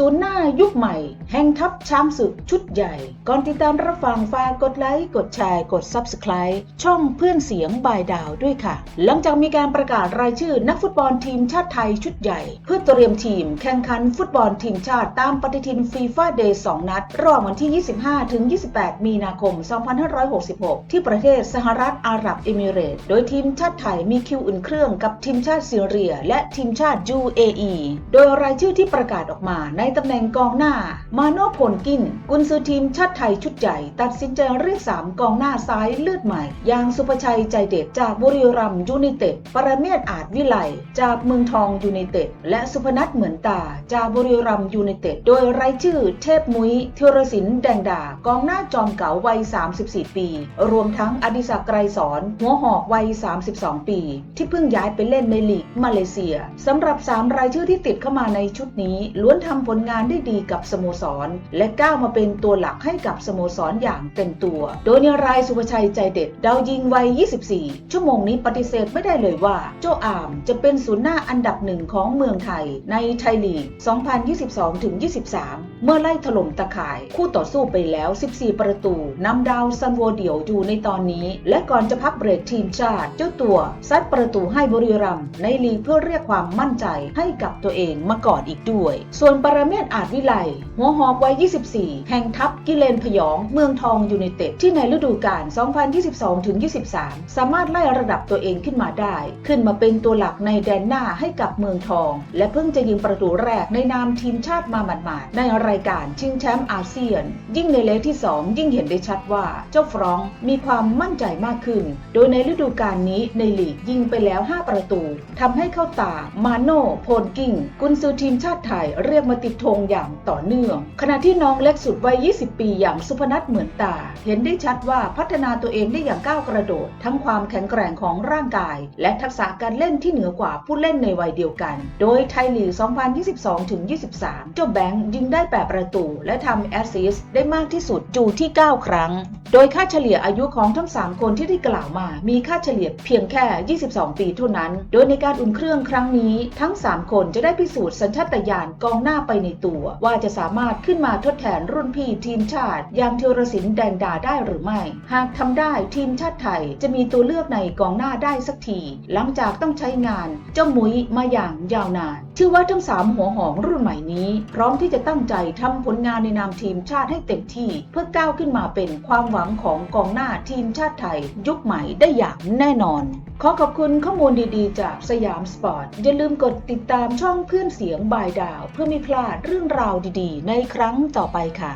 ศูนย์หน้ายุคใหม่ แห่งทัพช้างศึกชุดใหญ่ ก่อนติดตามรับฟังฝากกดไลค์ กดแชร์ กด Subscribe ช่องเพื่อนเสียงบายดาวด้วยค่ะ หลังจากมีการประกาศรายชื่อนักฟุตบอลทีมชาติไทยชุดใหญ่ เพื่อเตรียมทีมแข่งขันฟุตบอลทีมชาติตามปฏิทินฟีฟ่าเดย์2นัดระหว่างวันที่ 25 ถึง 28 มีนาคม 2566 ที่ประเทศสหรัฐอาหรับเอมิเรตส์โดยทีมชาติไทยมีคิวอุ่นเครื่องกับทีมชาติซีเรีย และทีมชาติ UAE โดยรายชื่อที่ประกาศออกมาในตำแหน่งกองหน้า มาโนพลกิน กุนซือทีมชาติไทยชุดใหญ่ ตัดสินใจเรียก 3 กองหน้าซ้ายเลือดใหม่ อย่างสุภชัยใจเด็ดจากบุรีรัมย์ยูไนเต็ด ปรเมศอาจวิไลจากเมืองทองยูไนเต็ด และสุพนัทเหมือนตา จากบุรีรัมย์ยูไนเต็ด โดยรายชื่อเทพมุ้ยเทวรศินแดงดา กองหน้าจอมเก๋าวัย 34 ปี รวมทั้งอดิศักไกรสอนหัวหอกวัย 32 ปี ที่เพิ่งย้ายไปเล่นในลีกมาเลเซียสำหรับ 3 รายชื่อที่ติดเข้ามาในชุดนี้ล้วนทำผลงานได้ดีกับสโมสร และก้าวมาเป็นตัวหลักให้กับสโมสรอย่างเต็มตัว โดยในรายสุภชัยใจเด็ดดาวยิงวัย 24 ชั่วโมงนี้ปฏิเสธไม่ได้เลยว่า โจอามจะเป็นศูนย์หน้าอันดับหนึ่งของเมืองไทย ในไทยลีก 2022-23 เมื่อไล่ถล่มตะข่าย คู่ต่อสู้ไปแล้ว 14 ประตูนำดาวซันโวเดียวอยู่ในตอนนี้ และก่อนจะพักเบรกทีมชาติ เจ้าตัวซัดประตูให้บรีรัมในลีกเพื่อเรียกความมั่นใจให้กับตัวเองมาก่อนอีกด้วย ส่วนปรเมศอาจวิไลหัวหอกวัย 24 แห่งทัพกิเลนพยอง เมืองทองยูไนเต็ดที่ในฤดูกาล 2022-23 สามารถไล่ระดับตัวเองขึ้นมาได้ ขึ้นมาเป็นตัวหลักในแดนหน้าให้กับเมืองทอง และเพิ่งจะยิงประตูแรกในนามทีมชาติมาหมาดๆในรายการชิงแชมป์อาเซียน ยิ่งในเลกที่ 2 ยิ่งเห็นได้ชัดว่าเจ้าฟรองก์มีความมั่นใจมากขึ้น โดยในฤดูกาลนี้ในลีกยิงไปแล้ว 5 ประตูทำให้เข้าตามาโน่โพลกิ้ง กุนซือทีมชาติไทยเรียกมาติดธงอย่างต่อเนื่อง ขณะที่น้องเล็กสุดวัย 20 ปีอย่างสุพนัทเหมือนตา เห็นได้ชัดว่าพัฒนาตัวเองได้อย่างก้าวกระโดด ทั้งความแข็งแกร่งของร่างกาย และทักษะการเล่นที่เหนือกว่าผู้เล่นในวัยเดียวกัน โดยไทยลีก 2022-23 เจ้าแบงค์ยิงได้ 8 ประตู และทำแอสซิสต์ได้มากที่สุดจูที่ 9 ครั้งโดยค่าเฉลี่ยอายุของทั้ง 3 คนที่ได้กล่าวมา มีค่าเฉลี่ยเพียงแค่ 22 ปีเท่านั้น โดยในการอุ่นเครื่องครั้งนี้ ทั้ง 3 คนจะได้พิสูจน์สัญชาตญาณกองหน้าไปในตัว ว่าจะสามารถขึ้นมาทดแทนรุ่นพี่ทีมชาติ อย่างเทวรศินแดงดาได้หรือไม่ หากทำได้ทีมชาติไทยจะมีตัวเลือกในกองหน้าได้สักที หลังจากต้องใช้งานเจ้ามุ้ยมาอย่างยาวนานเชื่อว่าทั้งสามหัวหอมรุ่นใหม่นี้ พร้อมที่จะตั้งใจทำผลงานในนามทีมชาติให้เต็มที่ เพื่อก้าวขึ้นมาเป็นความหวังของกองหน้าทีมชาติไทย ยุคใหม่ได้อย่างแน่นอน ขอขอบคุณข้อมูลดีๆ จากสยามสปอร์ต อย่าลืมกดติดตามช่องเพื่อนเสียงบายดาว เพื่อไม่พลาดเรื่องราวดีๆ ในครั้งต่อไปค่ะ